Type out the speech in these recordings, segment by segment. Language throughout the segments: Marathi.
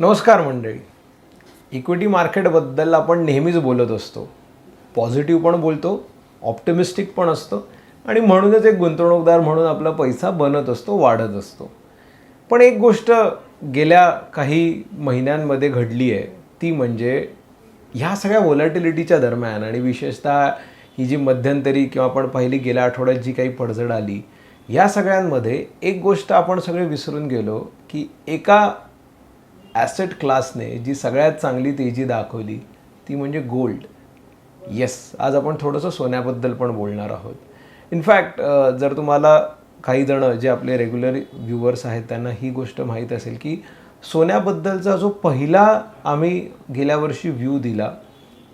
नमस्कार मंडळी. इक्विटी मार्केटबद्दल आपण नेहमीच बोलत असतो. पॉझिटिव्ह पण बोलतो ऑप्टिमिस्टिक पण असतो आणि म्हणूनच एक गुंतवणूकदार म्हणून आपला पैसा बनत असतो वाढत असतो. पण एक गोष्ट गेल्या काही महिन्यांमध्ये घडली आहे ती म्हणजे ह्या सगळ्या व्हॉलॅटिलिटीच्या दरम्यान आणि विशेषतः ही जी मध्यंतरी किंवा आपण पहिली गेल्या आठवड्यात जी काही पडझड आली या सगळ्यांमध्ये एक गोष्ट आपण सगळे विसरून गेलो की एका ॲसेट क्लासने जी सगळ्यात चांगली तेजी दाखवली ती म्हणजे गोल्ड येस आज आपण थोडंसं सोन्याबद्दल पण बोलणार आहोत. इनफॅक्ट जर तुम्हाला काही जणं जे आपले रेग्युलर व्ह्युअर्स आहेत त्यांना ही गोष्ट माहीत असेल की सोन्याबद्दलचा जो पहिला आम्ही गेल्या वर्षी व्ह्यू दिला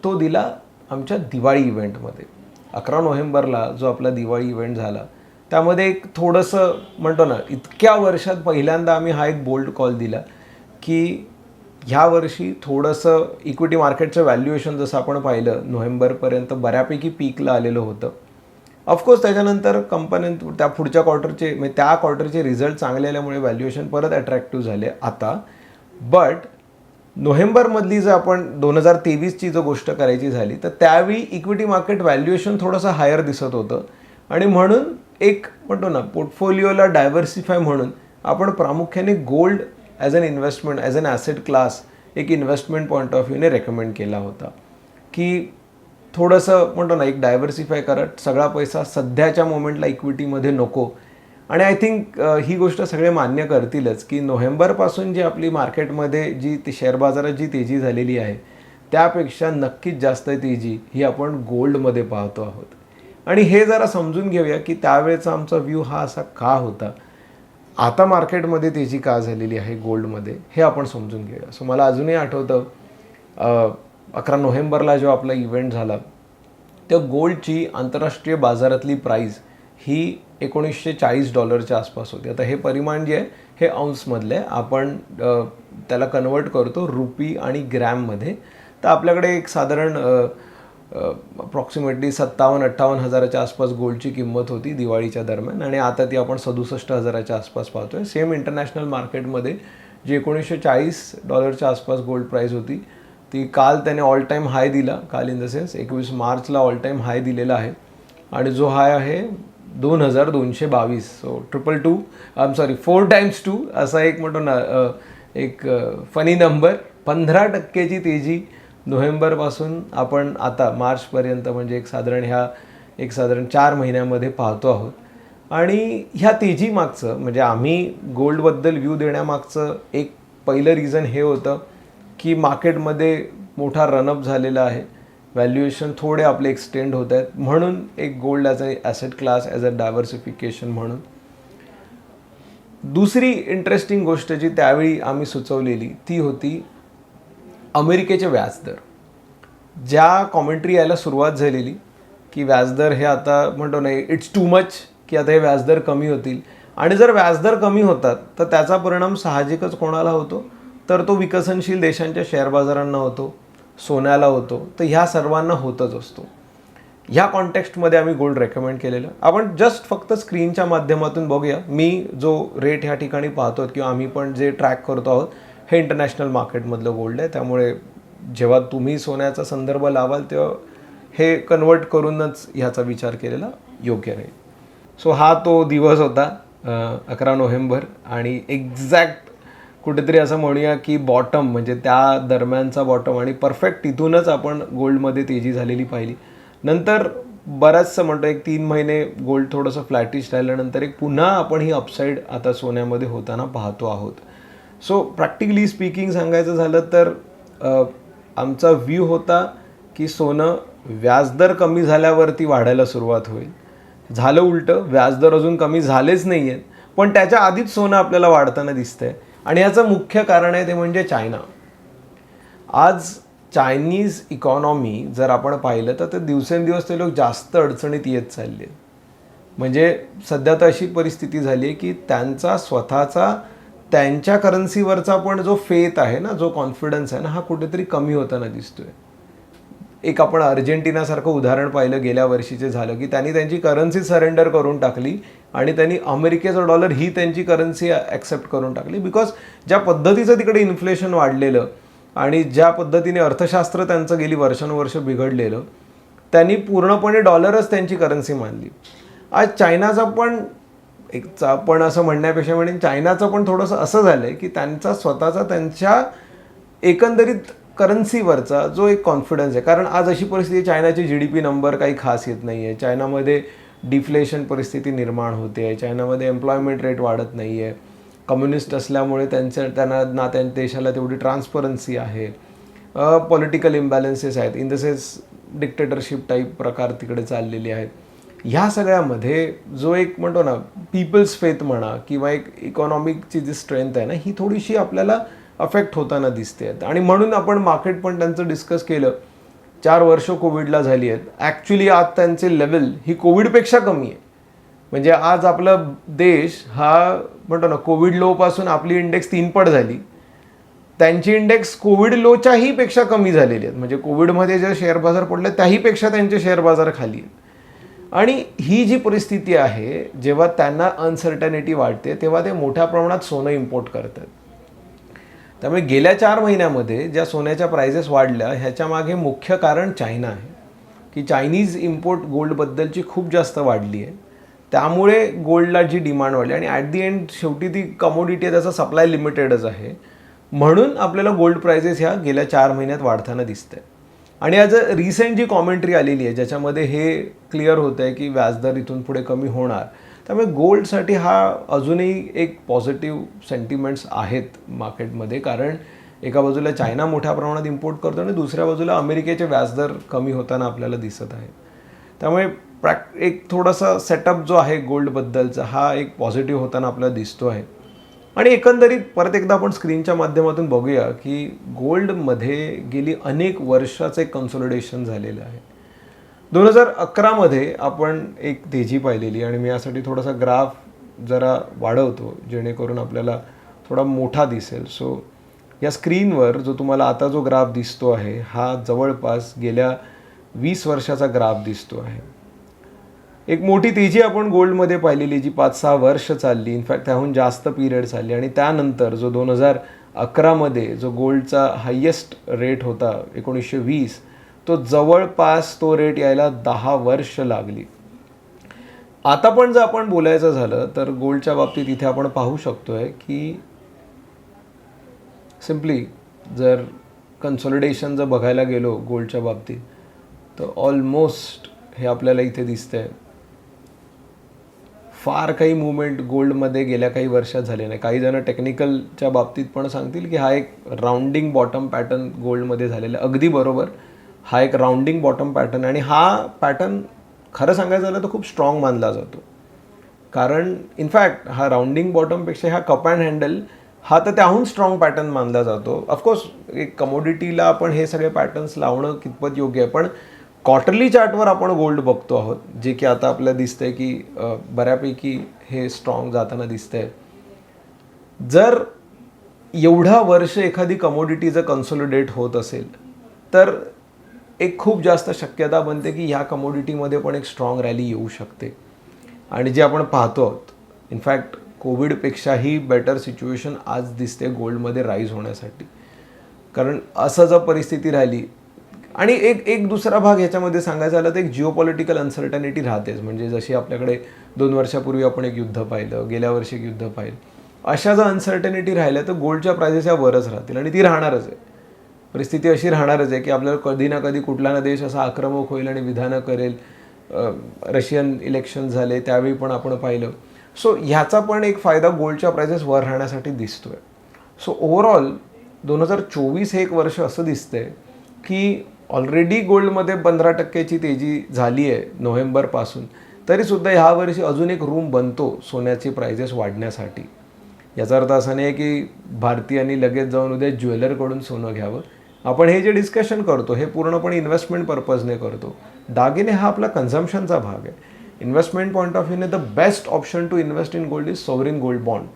तो दिला आमच्या दिवाळी इव्हेंटमध्ये अकरा नोव्हेंबरला जो आपला दिवाळी इव्हेंट झाला त्यामध्ये एक थोडंसं म्हणतो ना इतक्या वर्षात पहिल्यांदा आम्ही हा एक बोल्ड कॉल दिला. की ह्या वर्षी थोडंसं इक्विटी मार्केटचं व्हॅल्युएशन जसं आपण पाहिलं नोव्हेंबरपर्यंत बऱ्यापैकी पीकला आलेलं होतं. ऑफकोर्स त्याच्यानंतर कंपन्यां त्या पुढच्या क्वार्टरचे म्हणजे त्या क्वार्टरचे रिझल्ट चांगले आल्यामुळे व्हॅल्युएशन परत अट्रॅक्टिव्ह झाले आता. बट नोव्हेंबरमधली जर आपण दोन हजार तेवीसची जर गोष्ट करायची झाली तर त्यावेळी इक्विटी मार्केट व्हॅल्युएशन थोडंसं हायर दिसत होतं. आणि म्हणून एक म्हणतो ना पोर्टफोलिओला डायव्हर्सिफाय म्हणून आपण प्रामुख्याने gold as an investment as an asset class एक इन्व्हेस्टमेंट पॉईंट ऑफ व्ह्यूने रेकमेंड केला होता. की थोडंसं म्हणतो ना एक डायव्हर्सिफाय करत सगळा पैसा सध्याच्या मोमेंटला इक्विटीमध्ये नको. आणि आय थिंक ही गोष्ट सगळे मान्य करतीलच की नोव्हेंबरपासून जी आपली मार्केटमध्ये जी ती शेअर बाजारात जी तेजी झालेली आहे त्यापेक्षा नक्कीच जास्त तेजी ही आपण गोल्डमध्ये पाहतो आहोत. आणि हे जरा समजून घेऊया की त्यावेळेचा आमचा व्ह्यू हा असा का होता. आता मार्केटमध्ये तेजी का झालेली आहे गोल्डमध्ये हे आपण समजून घेऊया. सो मला अजूनही आठवतं अकरा नोव्हेंबरला जो आपला इव्हेंट झाला त्या गोल्डची आंतरराष्ट्रीय बाजारातली प्राईज ही एकोणीसशे चाळीस डॉलरच्या आसपास होती. आता हे परिमाण जे आहे हे औंसमधलं आहे. आपण त्याला कन्वर्ट करतो रुपी आणि ग्रॅममध्ये तर आपल्याकडे एक साधारण अप्रॉक्सिमेटली सत्तावन्न अठ्ठावन्न हजाराच्या आसपास गोल्डची किंमत होती दिवाळीच्या दरम्यान आणि आता ती आपण सदुसष्ट हजाराच्या आसपास पाहतोय. सेम इंटरनॅशनल मार्केटमध्ये जी एकोणीसशे चाळीस डॉलरच्या आसपास गोल्ड प्राईस होती ती काल त्याने ऑल टाईम हाय दिला काल इन द सेन्स एकवीस मार्चला ऑल टाईम हाय दिलेला आहे. आणि जो हाय आहे दोन हजार दोनशे बावीस so triple two I'm sorry four times two असा एक म्हणतो ना एक फनी नंबर पंधरा टक्केची तेजी नोव्हेंबरपासून आपण आता मार्चपर्यंत म्हणजे एक साधारण ह्या एक साधारण चार महिन्यामध्ये पाहतो आहोत. आणि ह्या तेजी मागचं म्हणजे आम्ही गोल्डबद्दल व्ह्यू देण्यामागचं एक पहिलं रिझन हे होतं की मार्केटमध्ये मोठा रनअप झालेला आहे. व्हॅल्युएशन थोडे आपले एक्सटेंड होत आहेत. म्हणून एक gold as a asset class as a diversification म्हणून. दुसरी इंटरेस्टिंग गोष्ट जी त्यावेळी आम्ही सुचवलेली ती होती अमेरिकेचे व्याजदर. ज्या कॉमेंट्री यायला सुरुवात झालेली की व्याजदर हे आता म्हणतो नाही इट्स टू मच की आता हे व्याजदर कमी होतील. आणि जर व्याजदर कमी होतात तर त्याचा परिणाम साहजिकच कोणाला होतो? तर तो विकसनशील देशांच्या शेअर बाजारांना होतो सोन्याला होतो. तर ह्या सर्वांना होतच असतो. ह्या कॉन्टेक्स्टमध्ये आम्ही गोल्ड रेकमेंड केलेलं. आपण जस्ट फक्त स्क्रीनच्या माध्यमातून बघूया. मी जो रेट ह्या ठिकाणी पाहतो किंवा आम्ही पण जे ट्रॅक करतो आहोत हे इंटरनॅशनल मार्केटमधलं गोल्ड आहे. त्यामुळे जेव्हा तुम्ही सोन्याचा संदर्भ लावाल तेव्हा हे कन्वर्ट करूनच ह्याचा विचार केलेला योग्य राहील. सो हा तो दिवस होता अकरा नोव्हेंबर. आणि एक्झॅक्ट कुठेतरी असं म्हणूया की बॉटम म्हणजे त्या दरम्यानचा बॉटम आणि परफेक्ट तिथूनच आपण गोल्डमध्ये तेजी झालेली पाहिली. नंतर बराचसं म्हणतो एक तीन महिने गोल्ड थोडंसं फ्लॅटिश राहिल्यानंतर एक पुन्हा आपण ही अपसाईड आता सोन्यामध्ये होताना पाहतो आहोत. सो प्रॅक्टिकली स्पीकिंग सांगायचं झालं तर आमचा व्ह्यू होता की सोनं व्याजदर कमी झाल्यावरती वाढायला सुरुवात होईल. झालं उलटं व्याजदर अजून कमी झालेच नाही आहेत पण त्याच्या आधीच सोनं आपल्याला वाढताना दिसतंय. आणि याचं मुख्य कारण आहे ते म्हणजे चायना. आज चायनीज इकॉनॉमी जर आपण पाहिलं तर ते दिवसेंदिवस ते लोक जास्त अडचणीत येत चालले म्हणजे सध्या तर अशी परिस्थिती झाली आहे की त्यांचा स्वतःचा त्यांच्या करन्सीवरचा पण जो फेथ आहे ना जो कॉन्फिडन्स आहे ना हा कुठेतरी कमी होताना दिसतोय. एक आपण अर्जेंटिनासारखं उदाहरण पाहिलं गेल्या वर्षीचे झालं की त्यांनी त्यांची करन्सी सरेंडर करून टाकली आणि त्यांनी अमेरिकेचं डॉलर ही त्यांची करन्सी ॲक्सेप्ट करून टाकली बिकॉज ज्या पद्धतीचं तिकडे इन्फ्लेशन वाढलेलं आणि ज्या पद्धतीने अर्थशास्त्र त्यांचं गेली वर्षानुवर्ष बिघडलेलं त्यांनी पूर्णपणे डॉलरच त्यांची करन्सी मानली. आज चायनाचा पण एक पण असं म्हणण्यापेक्षा म्हणेन चायनाचं पण थोडंसं असं झालं आहे की त्यांचा स्वतःचा त्यांच्या एकंदरीत करन्सीवरचा जो एक कॉन्फिडन्स आहे. कारण आज अशी परिस्थिती चायनाची जी डी पी नंबर काही खास येत नाही आहे चायनामध्ये डिफ्लेशन परिस्थिती निर्माण होते आहे. चायनामध्ये एम्प्लॉयमेंट रेट वाढत नाही आहे कम्युनिस्ट असल्यामुळे त्यांचं त्यांना ना त्या देशाला तेवढी ट्रान्सपरन्सी आहे. पॉलिटिकल इम्बॅलन्सेस आहेत. In the sense dictatorship type प्रकार तिकडे चाललेले आहेत. ह्या सगळ्यामध्ये जो एक म्हणतो ना पीपल्स फेथ म्हणा किंवा एक इकॉनॉमिकची जी स्ट्रेंथ आहे ना ही थोडीशी आपल्याला अफेक्ट होताना दिसते आणि म्हणून आपण मार्केट पण त्यांचं डिस्कस केलं. चार वर्ष कोविडला झाली आहेत. ॲक्च्युली आज त्यांचे लेवल ही कोविडपेक्षा कमी आहे. म्हणजे आज आपला देश हा म्हणतो ना कोविड लोपासून आपली इंडेक्स तीनपट झाली. त्यांची इंडेक्स कोविड लोच्याही पेक्षा कमी झालेली आहेत. म्हणजे कोविडमध्ये जे शेअर बाजार पडले त्याहीपेक्षा त्यांचे शेअर बाजार खाली आहेत. आणि ही जी परिस्थिती आहे जेव्हा त्यांना अनसर्टनिटी वाटते तेव्हा ते मोठ्या प्रमाणात सोनं इम्पोर्ट करतात. त्यामुळे गेल्या चार महिन्यामध्ये ज्या सोन्याच्या प्राइसेस वाढल्या ह्याच्या मागे मुख्य कारण चायना आहे. की चायनीज इम्पोर्ट गोल्डबद्दलची खूप जास्त वाढली आहे. त्यामुळे गोल्डला जी डिमांड वाढली आणि ॲट दी एंड शेवटी ती कमोडिटी त्याचा सप्लाय लिमिटेडच आहे. म्हणून आपल्याला गोल्ड प्राइसेस ह्या गेल्या चार महिन्यात वाढताना दिसत आहे आणि आज रिसेंट जी कॉमेंट्री आलेली आहे ज्याच्यामध्ये हे क्लिअर होतं आहे की व्याजदर इथून पुढे कमी होणार त्यामुळे गोल्डसाठी हा अजूनही एक पॉझिटिव्ह सेंटिमेंट्स आहेत मार्केटमध्ये कारण एका बाजूला चायना मोठ्या प्रमाणात इम्पोर्ट करतो आणि दुसऱ्या बाजूला अमेरिकेचे व्याजदर कमी होताना आपल्याला दिसत आहे. त्यामुळे प्रॅक एक थोडासा सेटअप जो आहे गोल्डबद्दलचा हा एक पॉझिटिव्ह होताना आपल्याला दिसतो आहे. आणि एकंदरीत परत एकदा आपण स्क्रीनच्या माध्यमातून बघूया की गोल्डमध्ये गेली अनेक वर्षाचं एक कन्सोलिडेशन झालेलं आहे. दोन हजार अकरामध्ये आपण एक तेजी पाहिलेली आणि मी यासाठी थोडासा ग्राफ जरा वाढवतो जेणेकरून आपल्याला थोडा मोठा दिसेल. सो या स्क्रीनवर जो तुम्हाला आता जो ग्राफ दिसतो आहे हा जवळपास गेल्या वीस वर्षाचा ग्राफ दिसतो आहे. एक मोठी तेजी आपण गोल्डमध्ये पाहिलेली जी पाच सहा वर्ष चालली इनफॅक्ट त्याहून जास्त पिरियड चालली. आणि त्यानंतर जो दोन हजार अकरामध्ये जो गोल्डचा हायेस्ट रेट होता एकोणीसशे वीस तो जवळपास तो रेट यायला दहा वर्ष लागली. आता पण जर आपण बोलायचं झालं तर गोल्डच्या बाबतीत इथे आपण पाहू शकतोय की सिम्पली जर कन्सॉलिडेशन जर बघायला गेलो गोल्डच्या बाबतीत तर ऑलमोस्ट हे आपल्याला इथे दिसतंय. फार काही मुवमेंट गोल्डमध्ये गेल्या काही वर्षात झाले नाही. काही जण टेक्निकलच्या बाबतीत पण सांगतील की हा एक राऊंडिंग बॉटम पॅटर्न गोल्डमध्ये झालेला. अगदी बरोबर. हा एक राऊंडिंग बॉटम पॅटर्न आणि हा पॅटर्न खरं सांगायचं झालं तर खूप स्ट्रॉंग मानला जातो. कारण इनफॅक्ट हा राऊंडिंग बॉटमपेक्षा हा कप अँड हँडल हा तर त्याहून स्ट्रॉंग पॅटर्न मानला जातो. ऑफकोर्स एक कमोडिटीला आपण हे सगळे पॅटर्न्स लावणं कितपत योग्य आहे पण क्वार्टरली चार्टवर आपण गोल्ड बघतो आहोत जे की आता आपल्याला दिसतंय की बऱ्यापैकी हे स्ट्रॉंग जाताना दिसतंय. जर एवढा वर्ष एखादी कमोडिटी जर कन्सोलिडेट होत असेल तर एक खूप जास्त शक्यता बनते की ह्या कमोडिटीमध्ये पण एक स्ट्रॉंग रॅली येऊ शकते. आणि जे आपण पाहतो आहोत इनफॅक्ट कोविडपेक्षाही बेटर सिच्युएशन आज दिसते गोल्डमध्ये राईज होण्यासाठी. कारण असं जर परिस्थिती राहिली आणि एक एक दुसरा भाग ह्याच्यामध्ये सांगायचा झालं तर एक जिओपॉलिटिकल अनसर्टनिटी राहतेच. म्हणजे जशी आपल्याकडे दोन वर्षापूर्वी आपण एक युद्ध पाहिलं गेल्या वर्षी एक युद्ध पाहिलं. अशा जर अनसर्टनिटी राहिल्या तर गोल्डच्या प्रायझेस या वरच राहतील आणि ती राहणारच आहे. परिस्थिती अशी राहणारच आहे की आपल्याला कधी ना कधी कुठला ना देश असा आक्रमक होईल आणि विधानं करेल. रशियन इलेक्शन झाले त्यावेळी पण आपण पाहिलं. सो ह्याचा पण एक फायदा गोल्डच्या प्राइसेस वर राहण्यासाठी दिसतोय. सो ओव्हरऑल दोन हजार चोवीस हे एक वर्ष असं दिसतंय की ऑलरेडी गोल्डमध्ये पंधरा टक्क्याची तेजी झाली आहे नोव्हेंबरपासून तरीसुद्धा ह्यावर्षी अजून एक रूम बनतो सोन्याची प्रायजेस वाढण्यासाठी. याचा अर्थ असा नाही की भारतीयांनी लगेच जाऊन उद्या ज्वेलरकडून सोनं घ्यावं. आपण हे जे डिस्कशन करतो हे पूर्णपणे इन्व्हेस्टमेंट पर्पजने करतो. दागिने हा आपला कन्झम्पशनचा भाग आहे. Investment point of व्ह्यूने the best option to invest in gold is sovereign gold bond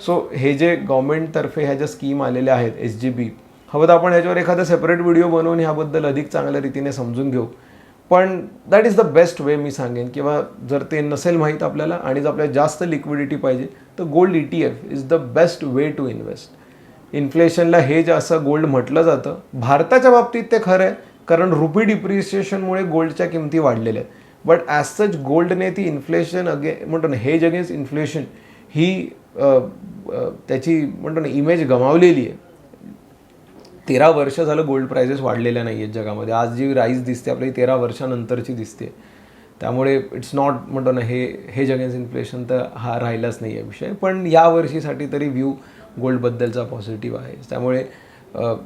so हे जे गव्हर्मेंटतर्फे ह्या ज्या स्कीम आलेल्या आहेत एस जी बी हवं तर आपण ह्याच्यावर एखादा सेपरेट व्हिडिओ बनवून ह्याबद्दल अधिक चांगल्या रीतीने समजून घेऊ. पण that is the best way मी सांगेन. किंवा जर ते नसेल माहीत आपल्याला आणि जर आपल्याला जास्त लिक्विडिटी पाहिजे तर gold E T F is the best way to invest इन्फ्लेशनला हे जे असं गोल्ड म्हटलं जातं भारताच्या बाबतीत ते खरं आहे कारण रुपी डिप्रिसिएशनमुळे गोल्डच्या किमती वाढलेल्या आहेत. बट ॲज सच गोल्डने ती इन्फ्लेशन अगे म्हणतो ना हेज अगेन्स्ट इन्फ्लेशन ही त्याची म्हणतो ना इमेज गमावलेली आहे. तेरा वर्ष झालं गोल्ड प्राइसेस वाढलेल्या नाही आहेत जगामध्ये. आज जी राईज दिसते आपली तेरा वर्षानंतरची दिसते. त्यामुळे इट्स नॉट म्हणतो ना हे हे अगेन्स्ट इन्फ्लेशन तर हा राहिलाच नाही आहे विषय. पण या वर्षीसाठी तरी व्ह्यू गोल्डबद्दलचा पॉझिटिव्ह आहे. त्यामुळे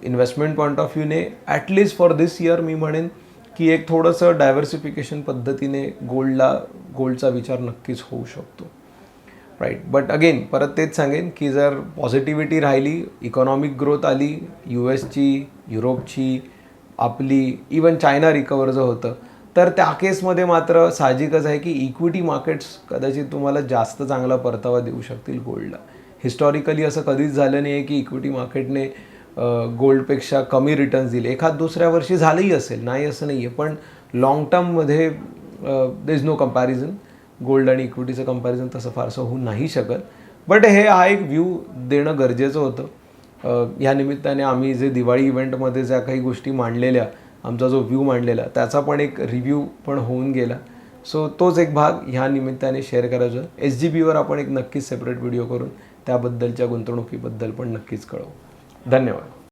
investment point of व्ह्यूने at least for this year मी म्हणेन की एक थोडंसं डायव्हर्सिफिकेशन पद्धतीने गोल्डला गोल्डचा विचार नक्कीच होऊ शकतो. राईट बट अगेन परत तेच सांगेन की जर पॉझिटिव्हिटी राहिली इकॉनॉमिक ग्रोथ आली यू एसची युरोपची आपली इवन चायना रिकवर जर होतं तर त्या केसमध्ये मात्र साहजिकच आहे की इक्विटी मार्केट्स कदाचित तुम्हाला जास्त चांगला परतावा देऊ शकतील गोल्डला हिस्टॉरिकली असं कधीच झालं नाही आहे की इक्विटी मार्केटने गोल्डपेक्षा कमी रिटर्न्स दिले. एखाद दुसऱ्या वर्षी झालंही असेल नाही असं नाही आहे पण लाँग टर्ममध्ये there is no comparison gold आणि इक्विटीचं कंपॅरिझन तसं फारसं होऊ नाही शकत. बट हे हा एक व्ह्यू देणं गरजेचं होतं. ह्या या निमित्ताने आम्ही जे दिवाळी इव्हेंटमध्ये ज्या काही गोष्टी मांडलेल्या आमचा जो व्ह्यू मांडलेला त्याचा पण एक रिव्ह्यू पण होऊन गेला. सो तोच एक भाग ह्या निमित्ताने शेअर करायचा. एस जी बीवर आपण एक नक्कीच सेपरेट व्हिडिओ करून त्याबद्दलच्या गुंतवणुकीबद्दल पण नक्कीच कळवू. धन्यवाद.